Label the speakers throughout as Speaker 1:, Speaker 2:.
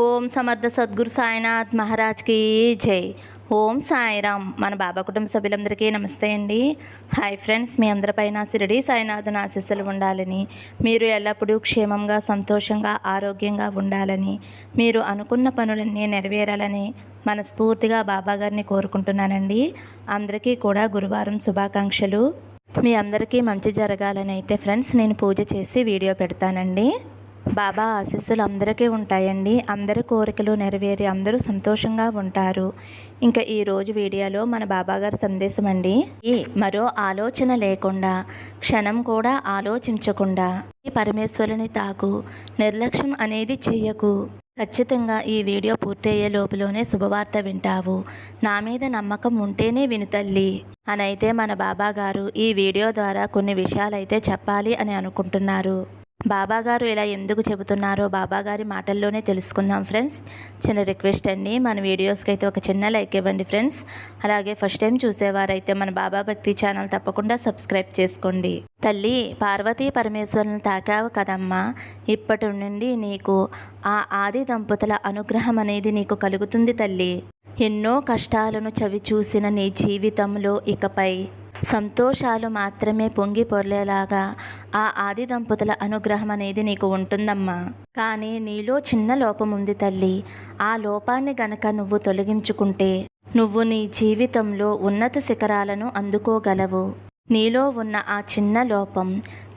Speaker 1: ఓం సమర్థ సద్గురు సాయినాథ్ మహారాజ్కి జై. ఓం సాయిరామ్. మన బాబా కుటుంబ సభ్యులందరికీ నమస్తే అండి. హాయ్ ఫ్రెండ్స్ మీ అందరిపైన సిరిడి సాయినాథుని ఆశీస్సులు ఉండాలని మీరు ఎల్లప్పుడూ క్షేమంగా సంతోషంగా ఆరోగ్యంగా ఉండాలని మీరు అనుకున్న పనులన్నీ నెరవేరాలని మనస్ఫూర్తిగా బాబా గారిని కోరుకుంటున్నానండి. అందరికీ కూడా గురువారం శుభాకాంక్షలు. మీ అందరికీ మంచి జరగాలని అయితే ఫ్రెండ్స్ నేను పూజ చేసి వీడియో పెడతానండి. బాబా ఆశీస్సులు అందరికీ ఉంటాయండి. అందరి కోరికలు నెరవేరి అందరూ సంతోషంగా ఉంటారు. ఇంకా ఈరోజు వీడియోలో మన బాబాగారి సందేశం అండి. ఈ మరో ఆలోచన లేకుండా క్షణం కూడా ఆలోచించకుండా ఈ పరమేశ్వరుని తాకు నిర్లక్ష్యం అనేది చెయ్యకు ఖచ్చితంగా ఈ వీడియో పూర్తయ్యే లోపులోనే శుభవార్త వింటావు. నా మీద నమ్మకం ఉంటేనే విను తల్లి. అని అయితే మన బాబా గారు ఈ వీడియో ద్వారా కొన్ని విషయాలైతే చెప్పాలి అని అనుకుంటున్నారు. బాబాగారు ఇలా ఎందుకు చెబుతున్నారో బాబాగారి మాటల్లోనే తెలుసుకుందాం ఫ్రెండ్స్. చిన్న రిక్వెస్ట్ అండి మన వీడియోస్కి అయితే ఒక చిన్న లైక్ ఇవ్వండి ఫ్రెండ్స్. అలాగే ఫస్ట్ టైం చూసేవారైతే మన బాబా భక్తి ఛానల్ తప్పకుండా సబ్స్క్రైబ్ చేసుకోండి. తల్లి పార్వతీ పరమేశ్వరుని తాకావు కదమ్మా. ఇప్పటి నుండి నీకు ఆ ఆది దంపతుల అనుగ్రహం అనేది నీకు కలుగుతుంది తల్లి. ఎన్నో కష్టాలను చవి చూసిన నీ జీవితంలో ఇకపై సంతోషాలు మాత్రమే పొంగి పొర్లేలాగా ఆ ఆది దంపతుల అనుగ్రహం అనేది నీకు ఉంటుందమ్మా. కానీ నీలో చిన్న లోపం ఉంది తల్లి. ఆ లోపాన్ని గనక నువ్వు తొలగించుకుంటే నువ్వు నీ జీవితంలో ఉన్నత శిఖరాలను అందుకోగలవు. నీలో ఉన్న ఆ చిన్న లోపం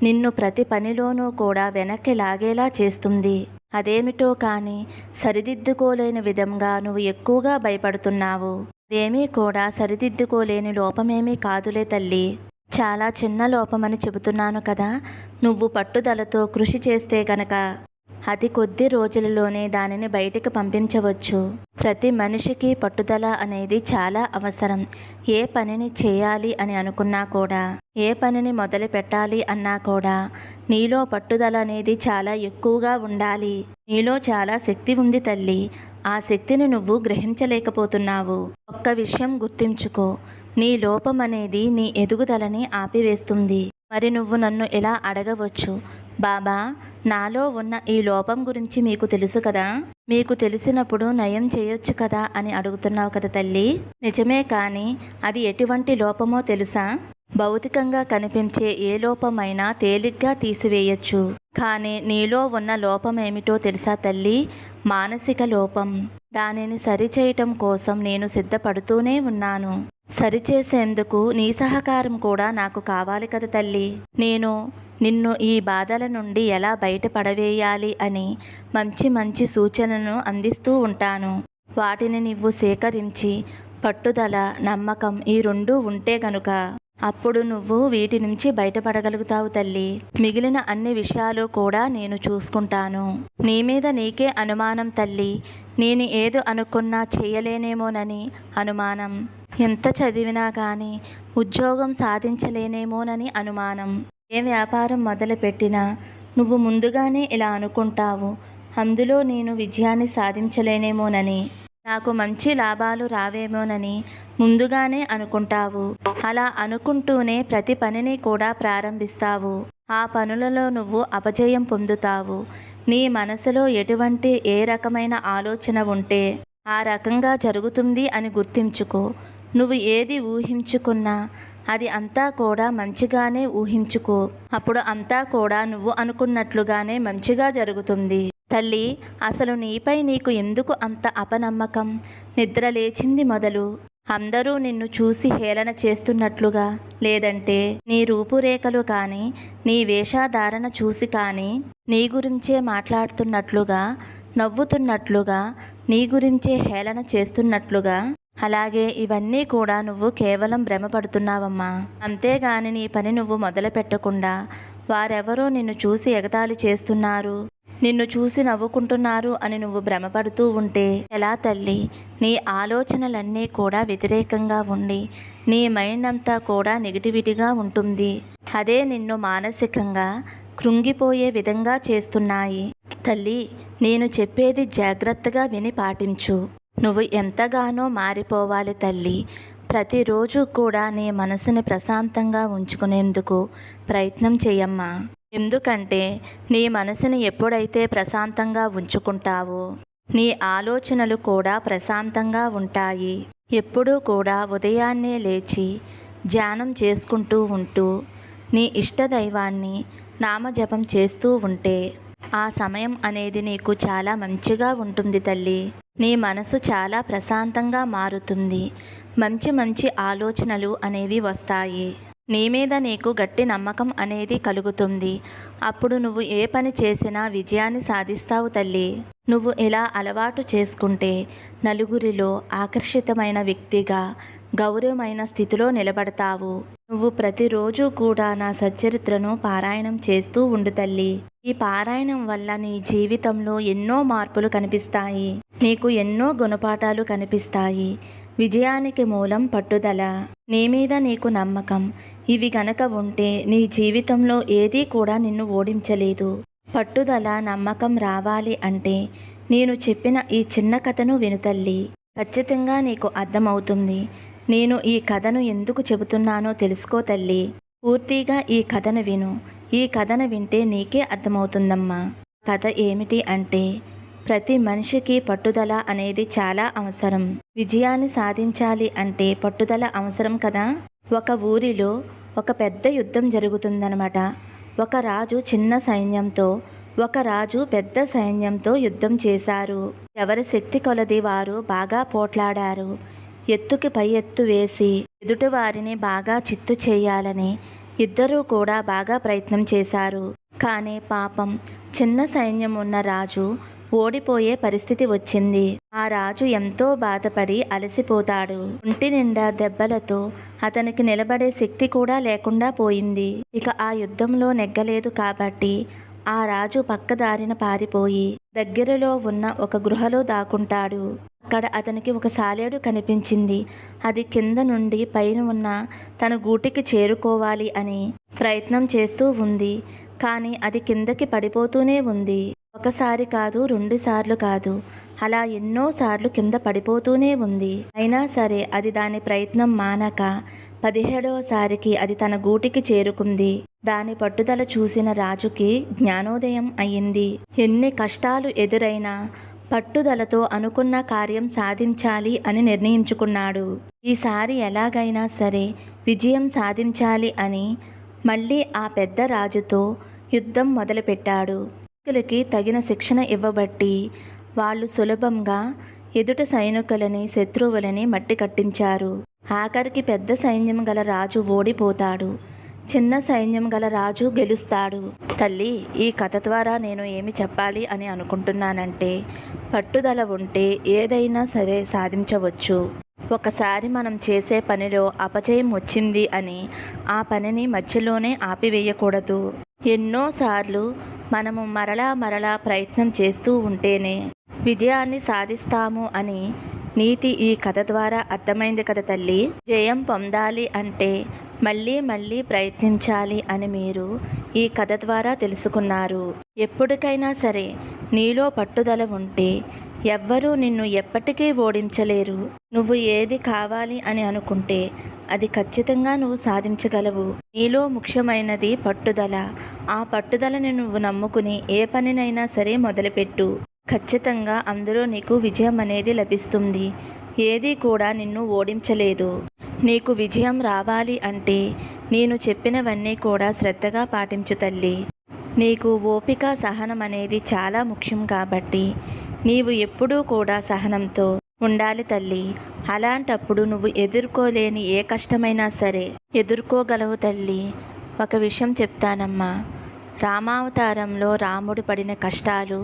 Speaker 1: నిన్ను ప్రతి పనిలోనూ కూడా వెనక్కి లాగేలా చేస్తుంది. అదేమిటో కానీ సరిదిద్దుకోలేని విధంగా నువ్వు ఎక్కువగా భయపడుతున్నావు. అదేమీ కూడా సరిదిద్దుకోలేని లోపమేమీ కాదులే తల్లి. చాలా చిన్న లోపమని చెబుతున్నాను కదా. నువ్వు పట్టుదలతో కృషి చేస్తే గనక అతి కొద్ది రోజులలోనే దానిని బయటికి పంపించవచ్చు. ప్రతి మనిషికి పట్టుదల అనేది చాలా అవసరం. ఏ పనిని చేయాలి అని అనుకున్నా కూడా ఏ పనిని మొదలు పెట్టాలి అన్నా కూడా నీలో పట్టుదల అనేది చాలా ఎక్కువగా ఉండాలి. నీలో చాలా శక్తి ఉంది తల్లి. ఆ శక్తిని నువ్వు గ్రహించలేకపోతున్నావు. ఒక్క విషయం గుర్తించుకో. నీ లోపం అనేది నీ ఎదుగుదలని ఆపివేస్తుంది. మరి నువ్వు నన్ను ఎలా అడగవచ్చు? బాబా నాలో ఉన్న ఈ లోపం గురించి మీకు తెలుసు కదా? మీకు తెలిసినప్పుడు నయం చేయొచ్చు కదా అని అడుగుతున్నావు కదా తల్లి? నిజమే కానీ అది ఎటువంటి లోపమో తెలుసా? భౌతికంగా కనిపించే ఏ లోపమైనా తేలిగ్గా తీసివేయచ్చు. కానీ నీలో ఉన్న లోపం ఏమిటో తెలుసా తల్లి? మానసిక లోపం. దానిని సరిచేయటం కోసం నేను సిద్ధపడుతూనే ఉన్నాను. సరిచేసేందుకు నీ సహకారం కూడా నాకు కావాలి కదా తల్లి. నేను నిన్ను ఈ బాధల నుండి ఎలా బయటపడవేయాలి అని మంచి మంచి సూచనను అందిస్తూ ఉంటాను. వాటిని నువ్వు సేకరించి పట్టుదల నమ్మకం ఈ రెండూ ఉంటే గనుక అప్పుడు నువ్వు వీటి నుంచి బయటపడగలుగుతావు తల్లి. మిగిలిన అన్ని విషయాలు కూడా నేను చూసుకుంటాను. నీ మీద నీకే అనుమానం తల్లి. నేను ఏదో అనుకున్నా చేయలేనేమోనని అనుమానం. ఎంత చదివినా కానీ ఉద్యోగం సాధించలేనేమోనని అనుమానం. ఏ వ్యాపారం మొదలుపెట్టినా నువ్వు ముందుగానే ఇలా అనుకుంటావు. అందులో నేను విజయాన్ని సాధించలేనేమోనని నాకు మంచి లాభాలు రావేమోనని ముందుగానే అనుకుంటావు. అలా అనుకుంటూనే ప్రతి పనిని కూడా ప్రారంభిస్తావు. ఆ పనులలో నువ్వు అపజయం పొందుతావు. నీ మనసులో ఎటువంటి ఏ రకమైన ఆలోచన ఉంటే ఆ రకంగా జరుగుతుంది అని గుర్తించుకో. నువ్వు ఏది ఊహించుకున్నా అది అంతా కూడా మంచిగానే ఊహించుకో. అప్పుడు అంతా కూడా నువ్వు అనుకున్నట్లుగానే మంచిగా జరుగుతుంది. తల్లి అసలు నీపై నీకు ఎందుకు అంత అపనమ్మకం? నిద్ర లేచింది మొదలు. అందరూ నిన్ను చూసి హేళన చేస్తున్నట్లుగా. లేదంటే నీ రూపురేఖలు కానీ నీ వేషాధారణ చూసి కానీ నీ గురించే మాట్లాడుతున్నట్లుగా నవ్వుతున్నట్లుగా నీ గురించే హేళన చేస్తున్నట్లుగా అలాగే ఇవన్నీ కూడా నువ్వు కేవలం భ్రమపడుతున్నావమ్మా. అంతేగాని నీ పని నువ్వు మొదలు పెట్టకుండా వారెవరో నిన్ను చూసి ఎగతాళి చేస్తున్నారు. నిన్ను చూసి నవ్వుకుంటున్నారు అని నువ్వు భ్రమపడుతూ ఉంటే ఎలా తల్లి? నీ ఆలోచనలన్నీ కూడా వ్యతిరేకంగా ఉండి నీ మైండ్ అంతా కూడా నెగిటివిటీగా ఉంటుంది. అదే నిన్ను మానసికంగా కృంగిపోయే విధంగా చేస్తున్నాయి. తల్లి నేను చెప్పేది జాగ్రత్తగా విని పాటించు. నువ్వు ఎంతగానో మారిపోవాలి తల్లి. ప్రతిరోజు కూడా నీ మనసుని ప్రశాంతంగా ఉంచుకునేందుకు ప్రయత్నం చేయమ్మా ఎందుకంటే నీ మనసుని ఎప్పుడైతే ప్రశాంతంగా ఉంచుకుంటావో నీ ఆలోచనలు కూడా ప్రశాంతంగా ఉంటాయి. ఎప్పుడూ కూడా ఉదయాన్నే లేచి ధ్యానం చేసుకుంటూ ఉంటూ నీ ఇష్టదైవాన్ని నామజపం చేస్తూ ఉంటే ఆ సమయం అనేది నీకు చాలా మంచిగా ఉంటుంది తల్లి. నీ మనసు చాలా ప్రశాంతంగా మారుతుంది. మంచి మంచి ఆలోచనలు అనేవి వస్తాయి. నీ మీద నీకు గట్టి నమ్మకం అనేది కలుగుతుంది. అప్పుడు నువ్వు ఏ పని చేసినా విజయాన్ని సాధిస్తావు తల్లి. నువ్వు ఇలా అలవాటు చేసుకుంటే నలుగురిలో ఆకర్షితమైన వ్యక్తిగా గౌరవమైన స్థితిలో నిలబడతావు. నువ్వు ప్రతిరోజు కూడా నా సచ్చరిత్రను పారాయణం చేస్తూ ఉండు తల్లి. ఈ పారాయణం వల్ల నీ జీవితంలో ఎన్నో మార్పులు కనిపిస్తాయి. నీకు ఎన్నో గుణపాఠాలు కనిపిస్తాయి. విజయానికి మూలం పట్టుదల. నీ మీద నీకు నమ్మకం. ఇవి గనక ఉంటే నీ జీవితంలో ఏదీ కూడా నిన్ను ఓడించలేదు. పట్టుదల నమ్మకం రావాలి అంటే నేను చెప్పిన ఈ చిన్న కథను వినుతల్లి ఖచ్చితంగా నీకు అర్థమవుతుంది. నేను ఈ కథను ఎందుకు చెబుతున్నానో తెలుసుకో తల్లి. పూర్తిగా ఈ కథను విను. ఈ కథను వింటే నీకే అర్థమవుతుందమ్మా. కథ ఏమిటి అంటే ప్రతి మనిషికి పట్టుదల అనేది చాలా అవసరం. విజయాన్ని సాధించాలి అంటే పట్టుదల అవసరం కదా? ఒక ఊరిలో ఒక పెద్ద యుద్ధం జరుగుతుందనమాట ఒక రాజు చిన్న సైన్యంతో ఒక రాజు పెద్ద సైన్యంతో యుద్ధం చేశారు. ఎవరి శక్తి కొలది వారు బాగా పోట్లాడారు. ఎత్తుకి పై ఎత్తు వేసి ఎదుటివారిని బాగా చిత్తు చేయాలని ఇద్దరూ కూడా బాగా ప్రయత్నం చేశారు. కానీ పాపం చిన్న సైన్యం ఉన్న రాజు ఓడిపోయే పరిస్థితి వచ్చింది. ఆ రాజు ఎంతో బాధపడి అలసిపోతాడు. ఒంటి నిండా దెబ్బలతో అతనికి నిలబడే శక్తి కూడా లేకుండా పోయింది. ఇక ఆ యుద్ధంలో నెగ్గలేదు కాబట్టి ఆ రాజు పక్కదారిన పారిపోయి దగ్గరలో ఉన్న ఒక గృహలో దాక్కుంటాడు. అక్కడ అతనికి ఒక సాలేడు కనిపించింది. అది కింద నుండి పైన ఉన్న తన గూటికి చేరుకోవాలి అని ప్రయత్నం చేస్తూ ఉంది. కానీ అది కిందకి పడిపోతూనే ఉంది. ఒకసారి కాదు రెండు సార్లు కాదు. అలా ఎన్నో సార్లు కింద పడిపోతూనే ఉంది. అయినా సరే అది దాని ప్రయత్నం మానక పదిహేడవసారికి అది తన గూటికి చేరుకుంది. దాని పట్టుదల చూసిన రాజుకి జ్ఞానోదయం అయ్యింది. ఎన్ని కష్టాలు ఎదురైనా పట్టుదలతో అనుకున్న కార్యం సాధించాలి అని నిర్ణయించుకున్నాడు. ఈసారి ఎలాగైనా సరే విజయం సాధించాలి అని మళ్ళీ ఆ పెద్ద రాజుతో యుద్ధం మొదలుపెట్టాడు. సైనికులకి తగిన శిక్షణ ఇవ్వబట్టి వాళ్ళు సులభంగా ఎదుట సైనికులని శత్రువులని మట్టి కట్టించారు. ఆఖరికి పెద్ద సైన్యం గల రాజు ఓడిపోతాడు. చిన్న సైన్యం గల రాజు గెలుస్తాడు. తల్లి ఈ కథ ద్వారా నేను ఏమి చెప్పాలి అని అనుకుంటున్నానంటే పట్టుదల ఉంటే ఏదైనా సరే సాధించవచ్చు. ఒకసారి మనం చేసే పనిలో అపజయం వచ్చింది అని ఆ పనిని మధ్యలోనే ఆపివేయకూడదు. ఎన్నోసార్లు మనము మరలా మరలా ప్రయత్నం చేస్తూ ఉంటేనే విజయాన్ని సాధిస్తాము అని నీతి ఈ కథ ద్వారా అర్థమైంది కదా తల్లి? జయం పొందాలి అంటే మళ్ళీ మళ్ళీ ప్రయత్నించాలి అని మీరు ఈ కథ ద్వారా తెలుసుకున్నారు. ఎప్పటికైనా సరే నీలో పట్టుదల ఉంటే ఎవ్వరూ నిన్ను ఎప్పటికీ ఓడించలేరు. నువ్వు ఏది కావాలి అని అనుకుంటే అది ఖచ్చితంగా నువ్వు సాధించగలవు. నీలో ముఖ్యమైనది పట్టుదల. ఆ పట్టుదలని నువ్వు నమ్ముకుని ఏ పనినైనా సరే మొదలుపెట్టు. ఖచ్చితంగా అందులో నీకు విజయం అనేది లభిస్తుంది. ఏది కూడా నిన్ను ఓడించలేదు. నీకు విజయం రావాలి అంటే నేను చెప్పినవన్నీ కూడా శ్రద్ధగా పాటించు తల్లి. నీకు ఓపిక సహనం అనేది చాలా ముఖ్యం కాబట్టి నీవు ఎప్పుడూ కూడా సహనంతో ఉండాలి తల్లి. అలాంటప్పుడు నువ్వు ఎదుర్కోలేని ఏ కష్టమైనా సరే ఎదుర్కోగలవు తల్లి. ఒక విషయం చెప్తానమ్మా. రామావతారంలో రాముడు పడిన కష్టాలు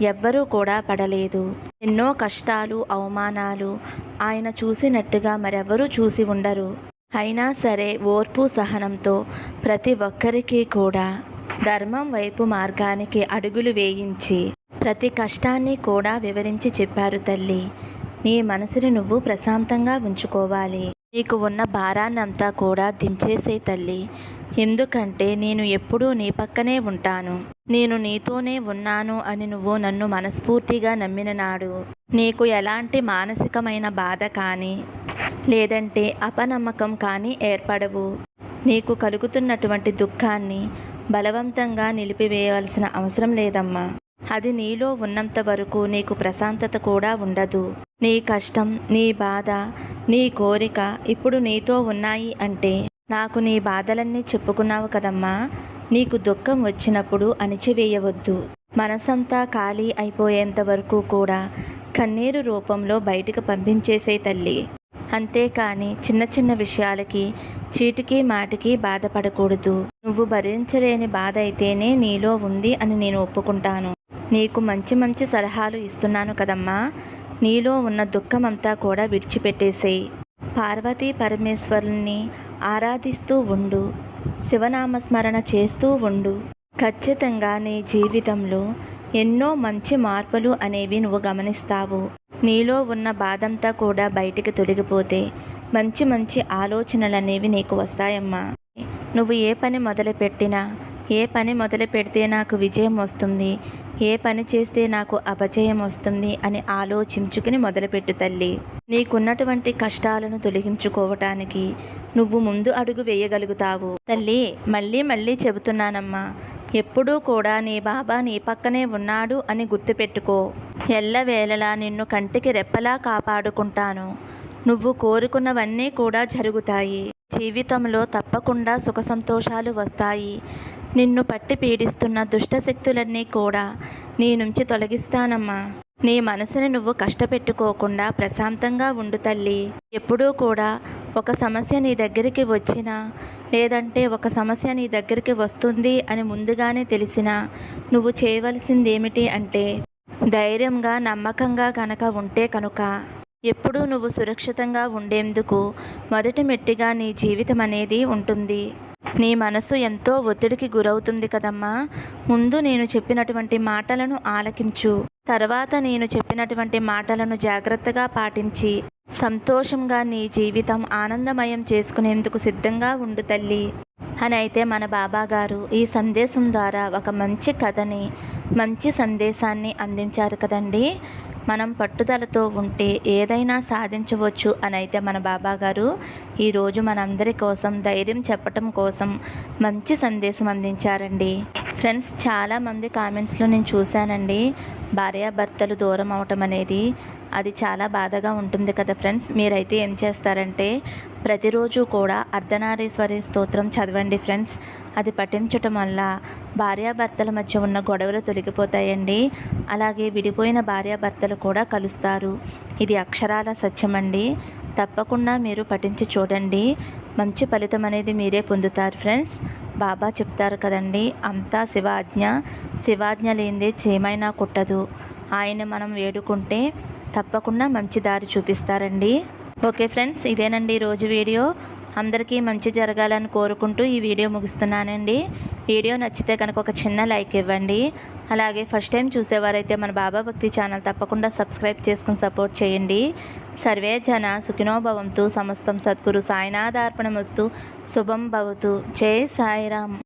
Speaker 1: ఎవ్వరూ కూడా పడలేదు. ఎన్నో కష్టాలు అవమానాలు ఆయన చూసినట్టుగా మరెవ్వరూ చూసి ఉండరు. అయినా సరే ఓర్పు సహనంతో ప్రతి ఒక్కరికి కూడా ధర్మం వైపు మార్గానికి అడుగులు వేయించి ప్రతి కష్టాన్ని కూడా వివరించి చెప్పారు తల్లి. నీ మనసుని నువ్వు ప్రశాంతంగా ఉంచుకోవాలి. నీకు ఉన్న భారాన్నంతా కూడా దించేసే తల్లి. ఎందుకంటే నేను ఎప్పుడూ నీ పక్కనే ఉంటాను. నేను నీతోనే ఉన్నాను అని నువ్వు నన్ను మనస్ఫూర్తిగా నమ్మిన నాడు నీకు ఎలాంటి మానసికమైన బాధ కానీ లేదంటే అపనమ్మకం కానీ ఏర్పడవు. నీకు కలుగుతున్నటువంటి దుఃఖాన్ని బలవంతంగా నిలిపివేయవలసిన అవసరం లేదమ్మా. అది నీలో ఉన్నంత వరకు నీకు ప్రశాంతత కూడా ఉండదు. నీ కష్టం నీ బాధ నీ కోరిక ఇప్పుడు నీతో ఉన్నాయి అంటే నాకు నీ బాధలన్నీ చెప్పుకున్నావు కదమ్మా. నీకు దుఃఖం వచ్చినప్పుడు అణిచివేయవద్దు. మనసంతా ఖాళీ అయిపోయేంత వరకు కూడా కన్నీరు రూపంలో బయటకు పంపించేసే తల్లి. అంతేకాని చిన్న చిన్న విషయాలకి చీటికి మాటికి బాధపడకూడదు. నువ్వు భరించలేని బాధ అయితేనే నీలో ఉంది అని నేను ఒప్పుకుంటాను. నీకు మంచి మంచి సలహాలు ఇస్తున్నాను కదమ్మా. నీలో ఉన్న దుఃఖమంతా కూడా విడిచిపెట్టేసేయి. పార్వతీ పరమేశ్వరుల్ని ఆరాధిస్తూ ఉండు శివనామస్మరణ చేస్తూ ఉండు. ఖచ్చితంగా నీ జీవితంలో ఎన్నో మంచి మార్పులు అనేవి నువ్వు గమనిస్తావు. నీలో ఉన్న బాధంతా కూడా బయటికి తొలగిపోతే మంచి మంచి ఆలోచనలు అనేవి నీకు వస్తాయమ్మా. నువ్వు ఏ పని మొదలుపెట్టినా ఏ పని మొదలు పెడితే నాకు విజయం వస్తుంది? ఏ పని చేస్తే నాకు అపజయం వస్తుంది? అని ఆలోచించుకుని మొదలుపెట్టు తల్లి. నీకున్నటువంటి కష్టాలను తొలగించుకోవటానికి నువ్వు ముందు అడుగు వేయగలుగుతావు. తల్లి మళ్ళీ మళ్ళీ చెబుతున్నానమ్మా. ఎప్పుడూ కూడా నీ బాబా నీ పక్కనే ఉన్నాడు అని గుర్తుపెట్టుకో. ఎల్లవేళలా నిన్ను కంటికి రెప్పలా కాపాడుకుంటాను. నువ్వు కోరుకున్నవన్నీ కూడా జరుగుతాయి. జీవితంలో తప్పకుండా సుఖ సంతోషాలు వస్తాయి. నిన్ను పట్టి పీడిస్తున్న దుష్టశక్తులన్నీ కూడా నీ నుంచి తొలగిస్తానమ్మా. నీ మనసుని నువ్వు కష్టపెట్టుకోకుండా ప్రశాంతంగా ఉండు తల్లి. ఎప్పుడూ కూడా ఒక సమస్య నీ దగ్గరికి వచ్చినా లేదంటే ఒక సమస్య నీ దగ్గరికి వస్తుంది అని ముందుగానే తెలిసినా నువ్వు చేయవలసింది ఏమిటి అంటే ధైర్యంగా నమ్మకంగా కనుక ఉంటే కనుక ఎప్పుడూ నువ్వు సురక్షితంగా ఉండేందుకు మొదటి మెట్టిగా నీ జీవితం అనేది ఉంటుంది. నీ మనసు ఎంతో ఒత్తిడికి గురవుతుంది కదమ్మా. ముందు నేను చెప్పినటువంటి మాటలను ఆలకించు. తర్వాత నేను చెప్పినటువంటి మాటలను జాగ్రత్తగా పాటించి సంతోషంగా నీ జీవితం ఆనందమయం చేసుకునేందుకు సిద్ధంగా ఉండు తల్లి. అని అయితే మన బాబా గారు ఈ సందేశం ద్వారా ఒక మంచి కథని మంచి సందేశాన్ని అందించారు కదండి. మనం పట్టుదలతో ఉంటే ఏదైనా సాధించవచ్చు అని అయితే మన బాబా గారు ఈరోజు మనందరి కోసం ధైర్యం చెప్పటం కోసం మంచి సందేశం అందించారండి. ఫ్రెండ్స్ చాలామంది కామెంట్స్లో నేను చూశానండి. భార్యాభర్తలు దూరం అవటం అనేది అది చాలా బాధగా ఉంటుంది కదా ఫ్రెండ్స్. మీరైతే ఏం చేస్తారంటే ప్రతిరోజు కూడా అర్ధనారీశ్వరి స్తోత్రం చదవండి ఫ్రెండ్స్. అది పఠించటం వల్ల భార్యాభర్తల మధ్య ఉన్న గొడవలు తొలగిపోతాయండి. అలాగే విడిపోయిన భార్యాభర్తలు కూడా కలుస్తారు. ఇది అక్షరాల సత్యమండి తప్పకుండా మీరు పఠించి చూడండి. మంచి ఫలితం అనేది మీరే పొందుతారు ఫ్రెండ్స్. బాబా చెప్తారు కదండి అంతా శివాజ్ఞ. శివాజ్ఞ లేనిదే చేమైనా కుట్టదు. ఆయన మనం వేడుకుంటే తప్పకుండా మంచి దారి చూపిస్తారండి. ఓకే ఫ్రెండ్స్ ఇదేనండి ఈరోజు వీడియో. అందరికీ మంచి జరగాలని కోరుకుంటూ ఈ వీడియో ముగిస్తున్నానండి. వీడియో నచ్చితే కనుక ఒక చిన్న లైక్ ఇవ్వండి. అలాగే ఫస్ట్ టైం చూసేవారైతే మన బాబా భక్తి ఛానల్ తప్పకుండా సబ్స్క్రైబ్ చేసుకుని సపోర్ట్ చేయండి. సర్వే జన సుఖినోభవంతు సమస్తం సద్గురు సాయినాథార్పణమస్తు శుభం భవతు. జై సాయిరామ్.